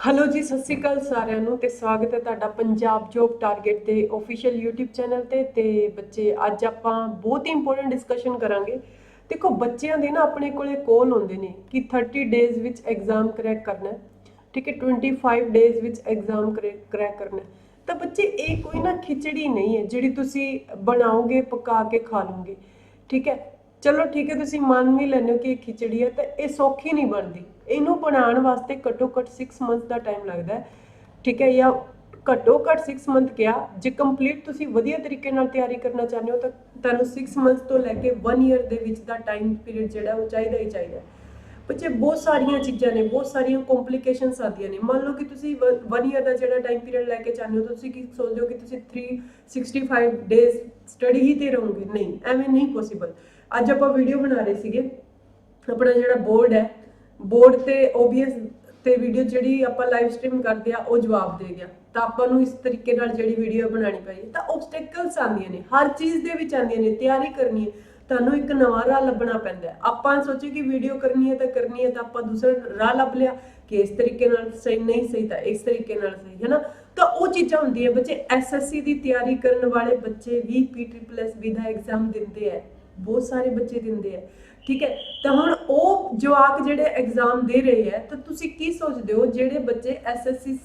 Hello ਜੀ, ਸਤਿ ਸ਼੍ਰੀ ਅਕਾਲ ਸਾਰਿਆਂ ਨੂੰ ਤੇ ਸਵਾਗਤ ਹੈ ਤੁਹਾਡਾ ਪੰਜਾਬ ਜੋਬ ਟਾਰਗੇਟ ਦੇ ਅਫੀਸ਼ੀਅਲ YouTube ਚੈਨਲ ਤੇ ਤੇ ਬੱਚੇ, ਅੱਜ ਆਪਾਂ ਬਹੁਤ ਹੀ ਇੰਪੋਰਟੈਂਟ ਡਿਸਕਸ਼ਨ ਕਰਾਂਗੇ। ਦੇਖੋ, ਬੱਚਿਆਂ ਦੇ ਨਾ ਆਪਣੇ ਕੋਲੇ ਕੋਲ ਹੁੰਦੇ ਨੇ ਕਿ 30 ਡੇਜ਼ ਵਿੱਚ ਐਗਜ਼ਾਮ ਕਰੈਕ ਕਰਨਾ ਠੀਕ ਹੈ 25 ਡੇਜ਼ ਵਿੱਚ ਐਗਜ਼ਾਮ ਕਰੈਕ ਕਰਨਾ ਤਾਂ ਬੱਚੇ, ਇਹ ਕੋਈ ਨਾ ਖਿਚੜੀ ਨਹੀਂ ਹੈ ਜਿਹੜੀ ਤੁਸੀਂ ਬਣਾਓਗੇ, ਪਕਾ ਕੇ ਖਾ ਲਓਗੇ, ਠੀਕ ਹੈ। ਚਲੋ ਠੀਕ ਹੈ, ਤੁਸੀਂ ਮੰਨ ਵੀ ਲੈਂਦੇ ਹੋ ਕਿ ਇਹ ਖਿਚੜੀ ਹੈ ਤਾਂ ਇਹ ਸੌਖੀ ਨਹੀਂ ਬਣਦੀ। ਇਹਨੂੰ ਬਣਾਉਣ ਵਾਸਤੇ ਘੱਟੋ ਘੱਟ 6 ਮੰਥ ਦਾ ਟਾਈਮ ਲੱਗਦਾ ਹੈ। ਠੀਕ ਹੈ, ਜਾਂ ਘੱਟੋ ਘੱਟ 6 ਮੰਥ ਕਿਹਾ, ਜੇ ਕੰਪਲੀਟ ਤੁਸੀਂ ਵਧੀਆ ਤਰੀਕੇ ਨਾਲ ਤਿਆਰੀ ਕਰਨਾ ਚਾਹੁੰਦੇ ਹੋ ਤਾਂ ਤੁਹਾਨੂੰ 6 ਮੰਥ ਤੋਂ ਲੈ ਕੇ 1 ਇਅਰ ਦੇ ਵਿੱਚ ਦਾ ਟਾਈਮ ਪੀਰੀਅਡ ਜਿਹੜਾ ਉਹ ਚਾਹੀਦਾ ਹੀ ਚਾਹੀਦਾ ਬੱਚੇ ਬਹੁਤ ਸਾਰੀਆਂ ਚੀਜ਼ਾਂ ਨੇ, ਬਹੁਤ ਸਾਰੀਆਂ ਕੰਪਲਿਕੇਸ਼ਨਸ ਆਉਂਦੀਆਂ ਨੇ। ਮੰਨ ਲਓ ਕਿ ਤੁਸੀਂ 1 ਇਅਰ ਦਾ ਜਿਹੜਾ ਟਾਈਮ ਪੀਰੀਅਡ ਲੈ ਕੇ ਚਾਹੁੰਦੇ ਹੋ, ਤਾਂ ਤੁਸੀਂ ਕੀ ਸੋਚਦੇ ਹੋ ਕਿ ਤੁਸੀਂ 365 ਡੇਜ਼ ਸਟੱਡੀ ਹੀ ਤੇ ਰਹੋਗੇ? ਨਹੀਂ, ਐਵੇਂ ਨਹੀਂ ਪੋਸੀਬਲ ਅੱਜ ਆਪਾਂ ਵੀਡੀਓ ਬਣਾ ਰਹੇ ਸੀਗੇ। ਆਪਣਾ ਜਿਹੜਾ ਬੋਰਡ ਹੈ ਬੋਰਡ ਤੇ OBS ਤੇ ਵੀਡੀਓ ਜਿਹੜੀ ਆਪਾਂ ਲਾਈਵ ਸਟ੍ਰੀਮ ਕਰਦੇ ਆ, ਉਹ ਜਵਾਬ ਦੇ ਗਿਆ। ਤਾਂ ਆਪਾਂ ਨੂੰ ਇਸ ਤਰੀਕੇ ਨਾਲ ਜਿਹੜੀ ਵੀਡੀਓ ਬਣਾਉਣੀ ਪਈ ਤਾਂ ਆਬਸਟੈਕਲਸ ਆਉਂਦੀਆਂ ਨੇ, ਹਰ ਚੀਜ਼ ਦੇ ਵਿੱਚ ਆਉਂਦੀਆਂ ਨੇ, ਤਿਆਰੀ ਕਰਨੀ ਹੈ। ਤੁਹਾਨੂੰ ਇੱਕ ਨਵਾਂ ਰਾਹ ਲੱਭਣਾ ਪੈਂਦਾ ਆਪਾਂ ਸੋਚੇ ਕਿ ਵੀਡੀਓ ਕਰਨੀ ਹੈ ਤਾਂ ਕਰਨੀ ਹੈ ਤਾਂ ਆਪਾਂ ਦੂਸਰਾ ਰਾਹ ਲੱਭ ਲਿਆ ਕਿ ਇਸ ਤਰੀਕੇ ਨਾਲ ਸਹੀ, ਨਹੀਂ ਸਹੀ ਤਾਂ ਇਸ ਤਰੀਕੇ ਨਾਲ ਸਹੀ ਹੈ ਨਾ ਤਾਂ ਉਹ ਚੀਜ਼ਾਂ ਹੁੰਦੀਆਂ ਬੱਚੇ ਐਸਐਸਸੀ ਦੀ ਤਿਆਰੀ ਕਰਨ ਵਾਲੇ ਬੱਚੇ ਵੀ ਪੀਟੀਪਲਸ ਦਾ ਐਗਜ਼ਾਮ ਦਿੰਦੇ ਆ ਬਹੁਤ ਸਾਰੇ ਬੱਚੇ ਦਿੰਦੇ ਆ ਠੀਕ ਹੈ? ਤਾਂ ਹੁਣ ਉਹ ਜਵਾਕ ਜਿਹੜੇ ਐਗਜ਼ਾਮ ਦੇ ਰਹੇ ਆ ਤਾਂ ਤੁਸੀਂ ਕੀ ਸੋਚਦੇ ਹੋ? ਜਿਹੜੇ ਬੱਚੇ ਐਸਐਸਸੀ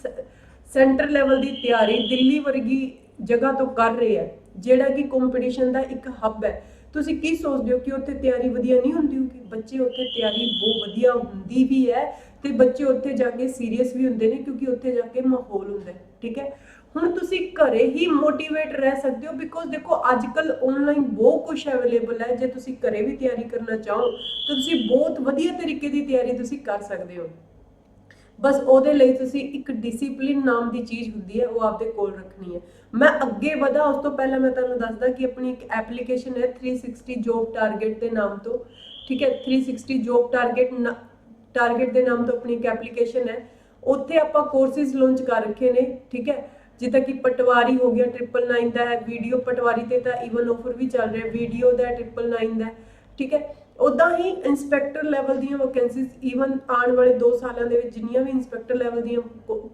ਸੈਂਟਰ ਲੈਵਲ ਦੀ ਤਿਆਰੀ ਦਿੱਲੀ ਵਰਗੀ ਜਗ੍ਹਾ ਤੋਂ ਕਰ ਰਹੇ ਆ ਜਿਹੜਾ ਕਿ ਕੰਪੀਟੀਸ਼ਨ ਦਾ ਇੱਕ ਹੱਬ ਹੈ। ਤੁਸੀਂ ਕੀ ਸੋਚਦੇ ਹੋ ਕਿ ਉੱਥੇ ਤਿਆਰੀ ਵਧੀਆ ਨਹੀਂ ਹੁੰਦੀ ਹੋਊਗੀ? ਬੱਚੇ ਉੱਥੇ ਤਿਆਰੀ ਬਹੁਤ ਵਧੀਆ ਹੁੰਦੀ ਵੀ ਹੈ ਤੇ ਬੱਚੇ ਉੱਥੇ ਜਾ ਕੇ ਸੀਰੀਅਸ ਵੀ ਹੁੰਦੇ ਨੇ ਕਿਉਂਕਿ ਉੱਥੇ ਜਾ ਕੇ ਮਾਹੌਲ ਹੁੰਦਾ ਹੈ, ਠੀਕ ਹੈ? ਹੁਣ ਤੁਸੀਂ ਘਰੇ ਹੀ ਮੋਟੀਵੇਟ ਰਹਿ ਸਕਦੇ ਹੋ ਬਿਕੋਜ਼ ਦੇਖੋ ਅੱਜ ਕੱਲ ਆਨਲਾਈਨ ਬਹੁਤ ਕੁਝ ਅਵੇਲੇਬਲ ਹੈ, ਜੇ ਤੁਸੀਂ ਘਰੇ ਵੀ ਤਿਆਰੀ ਕਰਨਾ ਚਾਹੋ ਤਾਂ ਤੁਸੀਂ ਬਹੁਤ ਵਧੀਆ ਤਰੀਕੇ ਦੀ ਤਿਆਰੀ ਤੁਸੀਂ ਕਰ ਸਕਦੇ ਹੋ। ਬਸ ਉਹਦੇ ਲਈ ਤੁਸੀਂ ਇੱਕ ਡਿਸਪਲਿਨ ਨਾਮ ਦੀ ਚੀਜ਼ ਹੁੰਦੀ ਹੈ, ਉਹ ਆਪਦੇ ਕੋਲ ਰੱਖਣੀ ਹੈ। ਮੈਂ ਅੱਗੇ ਵਧਾ, ਉਸ ਤੋਂ ਪਹਿਲਾਂ ਮੈਂ ਤੁਹਾਨੂੰ ਦੱਸਦਾ ਕਿ ਆਪਣੀ ਇੱਕ ਐਪਲੀਕੇਸ਼ਨ ਹੈ 360 ਜੋਬ ਟਾਰਗੇਟ ਦੇ ਨਾਮ ਤੋਂ। ਠੀਕ ਹੈ 360 ਜੋਬ ਟਾਰਗੇਟ ਟਾਰਗੇਟ ਦੇ ਨਾਮ ਤੋਂ ਆਪਣੀ ਇੱਕ ਐਪਲੀਕੇਸ਼ਨ ਹੈ। ਉੱਥੇ ਆਪਾਂ ਕੋਰਸਿਸ ਲਾਂਚ ਕਰ ਰੱਖੇ ਨੇ, ਠੀਕ ਹੈ। ਜਿੱਦਾਂ ਕਿ ਪਟਵਾਰੀ ਹੋ ਗਿਆ 999 ਦਾ ਹੈ ਵੀਡੀਓ ਪਟਵਾਰੀ ਤੇ ਤਾਂ ਈਵਨ ਆਫਰ ਵੀ ਚੱਲ ਰਿਹਾ ਵੀਡੀਓ ਦਾ 999 ਦਾ ਠੀਕ ਹੈ। ਉਦਾਂ ਹੀ ਇਨਸਪੈਕਟਰ ਲੈਵਲ ਦੀਆਂ ਵੈਕੈਂਸੀਜ਼ ਈਵਨ ਆਉਣ ਵਾਲੇ 2 ਸਾਲਾਂ ਦੇ ਵਿੱਚ ਜਿੰਨੀਆਂ ਵੀ ਇਨਸਪੈਕਟਰ ਲੈਵਲ ਦੀਆਂ ਕੋ-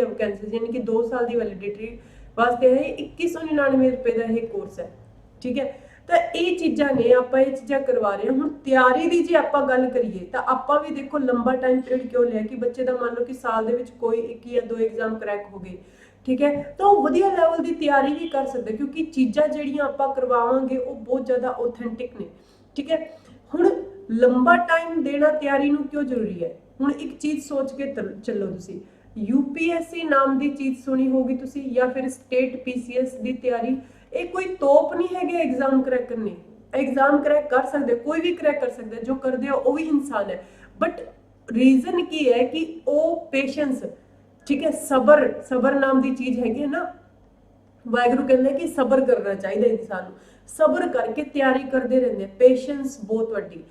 ਵੈਕੈਂਸੀਜ਼ ਯਾਨੀ ਕਿ 2 ਸਾਲ ਦੀ ਵੈਲਿਡਿਟੀ ਵਾਸਤੇ ਹੈ 2199 ਰੁਪਏ ਦਾ ਇਹ ਕੋਰਸ ਹੈ, ਠੀਕ ਹੈ? ਤਾਂ ਇਹ ਚੀਜ਼ਾਂ ਨੇ, ਆਪਾਂ ਇਹ ਚੀਜ਼ਾਂ ਕਰਵਾ ਰਹੇ ਹਾਂ। ਹੁਣ ਤਿਆਰੀ ਦੀ ਜੇ ਆਪਾਂ ਗੱਲ ਕਰੀਏ, ਤਾਂ ਆਪਾਂ ਵੀ ਦੇਖੋ ਲੰਬਾ ਟਾਈਮ ਪੀਰੀਅਡ ਕਿਉਂ ਲਿਆ ਕਿ ਬੱਚੇ ਦਾ ਮੰਨ ਲਓ ਕਿ ਸਾਲ ਦੇ ਵਿੱਚ ਕੋਈ ਇੱਕ ਜਾਂ ਦੋ ਐਗਜ਼ਾਮ ਕਰੈਕ ਹੋ ਗਏ, ਠੀਕ ਹੈ? ਤਾਂ ਉਹ ਵਧੀਆ ਲੈਵਲ ਦੀ ਤਿਆਰੀ ਵੀ ਕਰ ਸਕਦੇ, ਕਿਉਂਕਿ ਚੀਜ਼ਾਂ ਜਿਹੜੀਆਂ ਆਪਾਂ ਕਰਵਾਵਾਂਗੇ, ਉਹ ਬਹੁਤ ਜ਼ਿਆਦਾ ਆਥੈਂਟਿਕ ਨੇ। ਠੀਕ ਹੈ? ਹੁਣ ਲੰਬਾ ਟਾਈਮ ਦੇਣਾ ਤਿਆਰੀ ਨੂੰ ਕਿਉਂ ਜ਼ਰੂਰੀ ਹੈ? ਹੁਣ ਇੱਕ ਚੀਜ਼ ਸੋਚ ਕੇ ਚੱਲੋ ਤੁਸੀਂ। UPSC ਨਾਮ ਦੀ ਚੀਜ਼ ਸੁਣੀ ਹੋਗੀ ਤੁਸੀਂ ਜਾਂ ਫਿਰ ਸਟੇਟ PCS ਦੀ ਤਿਆਰੀ। ਇਹ ਕੋਈ ਤੋਪ ਨਹੀਂ ਹੈਗੇ ਐਗਜ਼ਾਮ ਕਰੈਕ ਕਰਨੇ। ਐਗਜ਼ਾਮ ਕਰੈਕ ਕਰ ਸਕਦੇ, ਕੋਈ ਵੀ ਕਰੈਕ ਕਰ ਸਕਦਾ, ਜੋ ਕਰਦੇ ਆ ਉਹ ਵੀ ਇਨਸਾਨ ਹੈ। ਬਟ ਰੀਜ਼ਨ ਕੀ ਹੈ ਕਿ ਉਹ ਪੇਸ਼ੈਂਸ ਠੀਕ ਹੈ? ਸਬਰ ਸਬਰ ਨਾਮ ਦੀ ਚੀਜ਼ ਹੈਗੀ ਹੈ ਨਾ। ਵਾਹਿਗੁਰੂ ਕਹਿੰਦਾ ਕਿ ਸਬਰ ਕਰਨਾ ਚਾਹੀਦਾ ਇਨਸਾਨ ਨੂੰ। ਸਬਰ ਕਰਕੇ ਤਿਆਰੀ ਕਰਦੇ ਰਹਿੰਦੇ ਪੇਸ਼ੈਂਸ ਬਹੁਤ ਵੱਡੀ।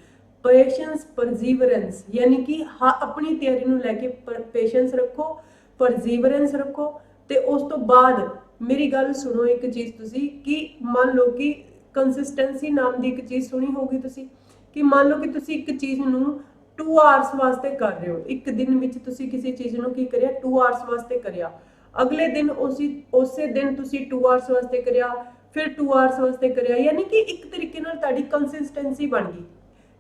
ਪੇਸ਼ੈਂਸ ਪਰਸੀਵਰੈਂਸ ਯਾਨੀ ਕਿ ਆਪਣੀ ਤਿਆਰੀ ਨੂੰ ਲੈ ਕੇ ਪੇਸ਼ੈਂਸ ਰੱਖੋ ਪਰਸੀਵਰੈਂਸ ਰੱਖੋ ਤੇ ਉਸ ਤੋਂ ਬਾਅਦ ਮੇਰੀ ਗੱਲ ਸੁਣੋ ਇੱਕ ਚੀਜ਼ ਤੁਸੀਂ ਕਿ ਮੰਨ ਲਓ ਕਿ ਕੰਸਿਸਟੈਂਸੀ ਨਾਮ ਦੀ ਇੱਕ ਚੀਜ਼ ਸੁਣੀ ਹੋਗੀ ਤੁਸੀਂ, ਕਿ ਮੰਨ ਲਓ ਕਿ ਤੁਸੀਂ ਇੱਕ ਚੀਜ਼ ਨੂੰ 2 ਆਵਰਸ ਵਾਸਤੇ ਕਰ ਰਹੇ ਹੋ। ਇੱਕ ਦਿਨ ਵਿੱਚ ਤੁਸੀਂ ਕਿਸੇ ਚੀਜ਼ ਨੂੰ ਕੀ ਕਰਿਆ? 2 ਆਵਰਸ ਵਾਸਤੇ ਕਰਿਆ। ਅਗਲੇ ਦਿਨ ਉਸੇ ਉਸੇ ਦਿਨ ਤੁਸੀਂ 2 ਆਵਰਸ ਵਾਸਤੇ ਕਰਿਆ, ਫਿਰ 2 ਆਵਰਸ ਵਾਸਤੇ ਕਰਿਆ, ਯਾਨੀ ਕਿ ਇੱਕ ਤਰੀਕੇ ਨਾਲ ਤੁਹਾਡੀ ਕੰਸਿਸਟੈਂਸੀ ਬਣ ਗਈ।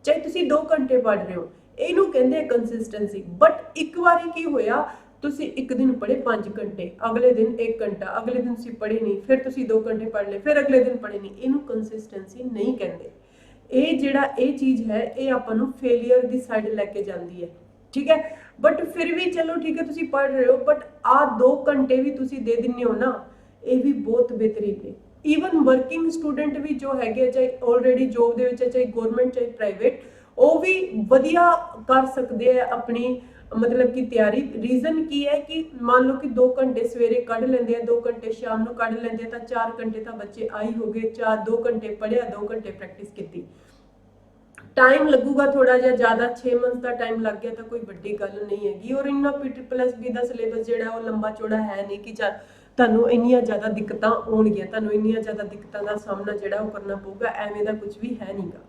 ਚਾਹੇ ਤੁਸੀਂ 2 ਘੰਟੇ ਪੜ੍ਹ ਰਹੇ ਹੋ, ਇਹਨੂੰ ਕਹਿੰਦੇ ਆ ਕੰਸਿਸਟੈਂਸੀ ਬਟ ਇੱਕ ਵਾਰੀ ਕੀ ਹੋਇਆ, ਤੁਸੀਂ ਇੱਕ ਦਿਨ ਪੜ੍ਹੇ 5 ਘੰਟੇ, ਅਗਲੇ ਦਿਨ 1 ਘੰਟਾ, ਅਗਲੇ ਦਿਨ ਤੁਸੀਂ ਪੜ੍ਹੇ ਨਹੀਂ, ਫਿਰ ਤੁਸੀਂ 2 ਘੰਟੇ ਪੜ੍ਹ ਲਏ, ਫਿਰ ਅਗਲੇ ਦਿਨ ਪੜ੍ਹੇ ਨਹੀਂ। ਇਹਨੂੰ ਕੰਸਿਸਟੈਂਸੀ ਨਹੀਂ ਕਹਿੰਦੇ। ਇਹ ਜਿਹੜਾ ਇਹ ਚੀਜ਼ ਹੈ, ਇਹ ਆਪਾਂ ਨੂੰ ਫੇਲਿਅਰ ਦੀ ਸਾਈਡ ਲੈ ਕੇ ਜਾਂਦੀ ਹੈ। ਠੀਕ ਹੈ? ਬਟ ਫਿਰ ਵੀ ਚਲੋ ਠੀਕ ਹੈ ਤੁਸੀਂ ਪੜ੍ਹ ਰਹੇ ਹੋ ਬਟ ਆ 2 ਘੰਟੇ ਵੀ ਤੁਸੀਂ ਦੇ ਦਿੰਦੇ ਹੋ ਨਾ ਇਹ ਵੀ ਬਹੁਤ ਬਿਹਤਰੀਨ ਨੇ। ਈਵਨ ਵਰਕਿੰਗ ਸਟੂਡੈਂਟ ਵੀ ਜੋ ਹੈਗੇ ਚਾਹੇ ਆਲਰੇਡੀ ਜੋਬ ਦੇ ਵਿੱਚ ਹੈ, ਚਾਹੇ ਗਵਰਨਮੈਂਟ ਚਾਹੇ ਪ੍ਰਾਈਵੇਟ ਉਹ ਵੀ ਵਧੀਆ ਕਰ ਸਕਦੇ ਆ ਆਪਣੀ ਮਤਲਬ ਕਿ ਤਿਆਰੀ। ਰੀਜ਼ਨ ਕੀ ਹੈ ਕਿ ਮੰਨ ਲਓ ਕਿ 2 ਘੰਟੇ ਸਵੇਰੇ ਕੱਢ ਲੈਂਦੇ ਆ 2 ਘੰਟੇ ਸ਼ਾਮ ਨੂੰ ਕੱਢ ਲੈਂਦੇ ਆ ਤਾਂ 4 ਘੰਟੇ ਤਾਂ ਬੱਚੇ ਆਈ ਹੋ ਗਏ 4 2 ਘੰਟੇ ਪੜ੍ਹਿਆ 2 ਘੰਟੇ ਪ੍ਰੈਕਟਿਸ ਕੀਤੀ। ਟਾਈਮ ਲੱਗੂਗਾ ਥੋੜਾ ਜਿਹਾ, ਜ਼ਿਆਦਾ 6 ਮੰਥ ਦਾ ਟਾਈਮ ਲੱਗ ਗਿਆ ਤਾਂ ਕੋਈ ਵੱਡੀ ਗੱਲ ਨਹੀਂ ਹੈਗੀ। ਔਰ ਇੰਨਾ ਪੀਟੀ ਦਾ ਸਿਲੇਬਸ ਜਿਹੜਾ, ਉਹ ਲੰਬਾ ਚੌੜਾ ਹੈ ਨਹੀਂ ਕਿ ਤੁਹਾਨੂੰ ਇੰਨੀਆਂ ਜ਼ਿਆਦਾ ਦਿੱਕਤਾਂ ਆਉਣਗੀਆਂ, ਤੁਹਾਨੂੰ ਇੰਨੀਆਂ ਜ਼ਿਆਦਾ ਦਿੱਕਤਾਂ ਦਾ ਸਾਹਮਣਾ ਜਿਹੜਾ ਉਹ ਕਰਨਾ ਪਊਗਾ, ਐਵੇਂ ਦਾ ਕੁਝ ਵੀ ਹੈ ਨਹੀਂਗਾ।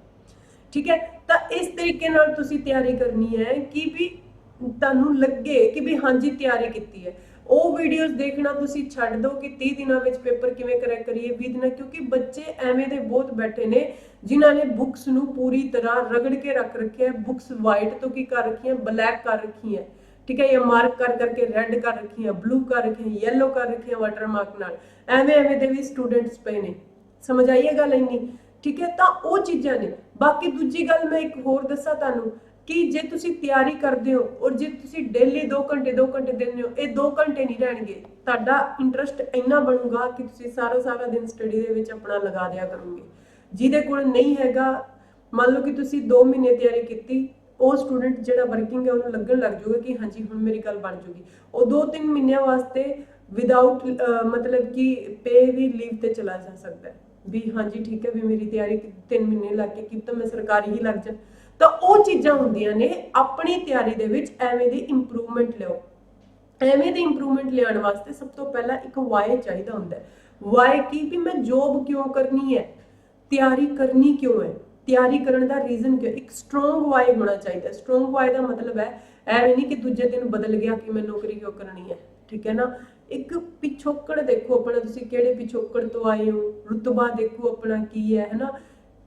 ਠੀਕ ਹੈ? ਤਾਂ ਇਸ ਤਰੀਕੇ ਨਾਲ ਤੁਸੀਂ ਤਿਆਰੀ ਕਰਨੀ ਹੈ ਕਿ ਵੀ ਤੁਹਾਨੂੰ ਲੱਗੇ ਕਿ ਵੀ ਹਾਂਜੀ, ਤਿਆਰੀ ਕੀਤੀ ਹੈ। ਉਹ ਵੀਡੀਓਜ਼ ਦੇਖਣਾ ਤੁਸੀਂ ਛੱਡ ਦਿਓ ਕਿ 30 ਦਿਨਾਂ ਵਿੱਚ ਪੇਪਰ ਕਿਵੇਂ ਕਰੈਕ ਕਰੀਏ 20 ਦਿਨਾਂ, ਕਿਉਂਕਿ ਬੱਚੇ ਐਵੇਂ ਦੇ ਬਹੁਤ ਬੈਠੇ ਨੇ ਜਿਨ੍ਹਾਂ ਨੇ ਬੁੱਕਸ ਨੂੰ ਪੂਰੀ ਤਰ੍ਹਾਂ ਰਗੜ ਕੇ ਰੱਖ ਰੱਖਿਆ ਹੈ ਬੁੱਕਸ ਵਾਈਟ ਤੋਂ ਕੀ ਕਰ ਰੱਖੀਆਂ ਬਲੈਕ ਕਰ ਰੱਖੀਆਂ ਠੀਕ ਹੈ, ਜਾਂ ਮਾਰਕ ਕਰ ਕਰਕੇ ਰੈੱਡ ਕਰ ਰੱਖੀਆਂ ਬਲੂ ਕਰ ਰੱਖੀਆਂ ਯੈਲੋ ਕਰ ਰੱਖੀਆਂ ਵਾਟਰ ਨਾਲ। ਐਵੇਂ ਐਵੇਂ ਦੇ ਵੀ ਸਟੂਡੈਂਟਸ ਪਏ ਨੇ। ਸਮਝ ਆਈ ਇਹ ਗੱਲ ਇੰਨੀ? ਠੀਕ ਹੈ, ਤਾਂ ਉਹ ਚੀਜ਼ਾਂ ਨੇ। ਬਾਕੀ ਦੂਜੀ ਗੱਲ ਮੈਂ ਇੱਕ ਹੋਰ ਦੱਸਾਂ ਤੁਹਾਨੂੰ ਕਿ ਜੇ ਤੁਸੀਂ ਤਿਆਰੀ ਕਰਦੇ ਹੋ ਔਰ ਜੇ ਤੁਸੀਂ ਡੇਲੀ 2 ਘੰਟੇ 2 ਘੰਟੇ ਦਿੰਦੇ ਹੋ, ਇਹ 2 ਘੰਟੇ ਨਹੀਂ ਰਹਿਣਗੇ। ਤੁਹਾਡਾ ਇੰਟਰਸਟ ਇੰਨਾ ਬਣੂਗਾ ਕਿ ਤੁਸੀਂ ਸਾਰਾ ਸਾਰਾ ਦਿਨ ਸਟੱਡੀ ਦੇ ਵਿੱਚ ਆਪਣਾ ਲਗਾ ਦਿਆ ਕਰੋਗੇ। ਜਿਹਦੇ ਕੋਲ ਨਹੀਂ ਹੈਗਾ, ਮੰਨ ਲਓ ਕਿ ਤੁਸੀਂ 2 ਮਹੀਨੇ ਤਿਆਰੀ ਕੀਤੀ, ਉਹ ਸਟੂਡੈਂਟ ਜਿਹੜਾ ਵਰਕਿੰਗ ਹੈ ਉਹਨੂੰ ਲੱਗਣ ਲੱਗ ਜਾਊਗਾ ਕਿ ਹਾਂਜੀ, ਹੁਣ ਮੇਰੀ ਗੱਲ ਬਣ ਜੂਗੀ। ਉਹ 2-3 ਮਹੀਨਿਆਂ ਵਾਸਤੇ ਵਿਦਆਊਟ ਮਤਲਬ ਕਿ ਪੇ ਵੀ ਲੀਵ ਤੇ ਚਲਾ ਜਾ ਸਕਦਾ ਹੈ। ਵੀ ਹਾਂਜੀ, ਠੀਕ ਹੈ, ਵੀ ਮੇਰੀ ਤਿਆਰੀ 3 ਮਹੀਨੇ ਲੱਗ ਕੇ ਕੀ ਮੈਂ ਸਰਕਾਰੀ ਹੀ ਲੱਗ ਜਾ। ਤਾਂ ਉਹ ਚੀਜ਼ਾਂ ਹੁੰਦੀਆਂ ਨੇ, ਆਪਣੀ ਤਿਆਰੀ ਦੇ ਵਿੱਚ ਐਵੇਂ ਦੀ ਇੰਪਰੂਵਮੈਂਟ ਲਿਓ ਐਵੇਂ ਦੀ ਇੰਪਰੂਵਮੈਂਟ ਲਿਆਉਣ ਵਾਸਤੇ ਸਭ ਤੋਂ ਪਹਿਲਾਂ ਇੱਕ ਵਾਈ ਚਾਹੀਦਾ ਹੁੰਦਾ ਹੈ। ਵਾਈ ਕੀ? ਵੀ ਮੈਂ ਜੋਬ ਕਿਉਂ ਕਰਨੀ ਹੈ? ਤਿਆਰੀ ਕਰਨੀ ਕਿਉਂ ਹੈ? ਤਿਆਰੀ ਕਰਨ ਦਾ ਰੀਜ਼ਨ ਕੀ ਇੱਕ ਸਟਰੋਂਗ ਵਾਈ ਹੋਣਾ ਚਾਹੀਦਾ ਸਟਰੋਂਗ ਵਾਈ ਦਾ ਮਤਲਬ ਹੈ, ਐਵੇਂ ਨਹੀਂ ਕਿ ਦੂਜੇ ਦਿਨ ਬਦਲ ਗਿਆ ਕਿ ਮੈਂ ਨੌਕਰੀ ਕਿਉਂ ਕਰਨੀ ਹੈ। ਠੀਕ ਹੈ ਨਾ? ਇੱਕ ਪਿਛੋਕੜ ਦੇਖੋ ਆਪਣਾ, ਤੁਸੀਂ ਕਿਹੜੇ ਪਿਛੋਕੜ ਤੋਂ ਆਏ ਹੋ? ਰੁਤਬਾ ਦੇਖੋ ਆਪਣਾ ਕੀ ਹੈ ਹੈਨਾ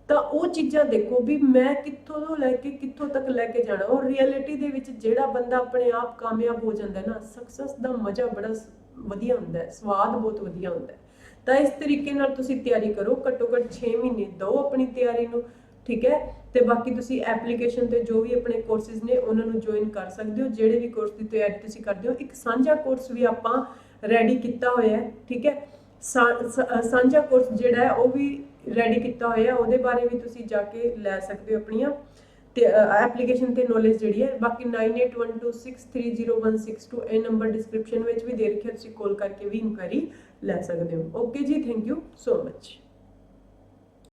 ਤਾਂ ਉਹ ਚੀਜ਼ਾਂ ਦੇਖੋ ਵੀ ਮੈਂ ਕਿੱਥੋਂ ਤੋਂ ਲੈ ਕੇ ਕਿੱਥੋਂ ਤੱਕ ਲੈ ਕੇ ਜਾਣਾ। ਔਰ ਰਿਐਲਿਟੀ ਦੇ ਵਿੱਚ ਜਿਹੜਾ ਬੰਦਾ ਆਪਣੇ ਆਪ ਕਾਮਯਾਬ ਹੋ ਜਾਂਦਾ ਹੈ ਨਾ ਸਕਸੈਸ ਦਾ ਮਜ਼ਾ ਬੜਾ ਵਧੀਆ ਹੁੰਦਾ ਹੈ। ਸਵਾਦ ਬਹੁਤ ਵਧੀਆ ਹੁੰਦਾ ਹੈ। ਤਾਂ ਇਸ ਤਰੀਕੇ ਨਾਲ ਤੁਸੀਂ ਤਿਆਰੀ ਕਰੋ, ਘੱਟੋ ਘੱਟ 6 ਮਹੀਨੇ ਦਿਓ ਆਪਣੀ ਤਿਆਰੀ ਨੂੰ, ਠੀਕ ਹੈ? ਤੇ ਬਾਕੀ ਤੁਸੀਂ ਐਪਲੀਕੇਸ਼ਨ ਤੇ ਜੋ ਵੀ ਆਪਣੇ ਕੋਰਸਿਸ ਨੇ, ਉਹਨਾਂ ਨੂੰ ਜੁਆਇਨ ਕਰ ਸਕਦੇ ਹੋ। ਜਿਹੜੇ ਵੀ ਕੋਰਸ ਦੀ ਤਿਆਰੀ ਤੁਸੀਂ ਕਰਦੇ ਹੋ, ਇੱਕ ਸਾਂਝਾ ਕੋਰਸ ਵੀ ਆਪਾਂ ਰੈਡੀ ਕੀਤਾ ਹੋਇਆ ਹੈ, ਠੀਕ ਹੈ? ਸਾਂਝਾ ਕੋਰਸ ਜਿਹੜਾ ਹੈ, ਉਹ ਵੀ ਰੈਡੀ ਕੀਤਾ ਹੋਇਆ ਹੈ। ਉਹਦੇ ਬਾਰੇ ਵੀ ਤੁਸੀਂ ਜਾ ਕੇ ਲੈ ਸਕਦੇ ਹੋ ਆਪਣੀਆਂ। ਤੇ ਐਪਲੀਕੇਸ਼ਨ ਤੇ ਨੌਲੇਜ ਜਿਹੜੀ ਹੈ, ਬਾਕੀ 9812630162 ਇਹ ਨੰਬਰ ਡਿਸਕ੍ਰਿਪਸ਼ਨ ਵਿੱਚ ਵੀ ਦੇ ਰੱਖਿਆ, ਤੁਸੀਂ ਕਾਲ ਕਰਕੇ ਵੀ ਇਨਕੁਆਇਰੀ ਲੈ ਸਕਦੇ ਹੋ। ਓਕੇ ਜੀ ਥੈਂਕ ਯੂ ਸੋ ਮਚ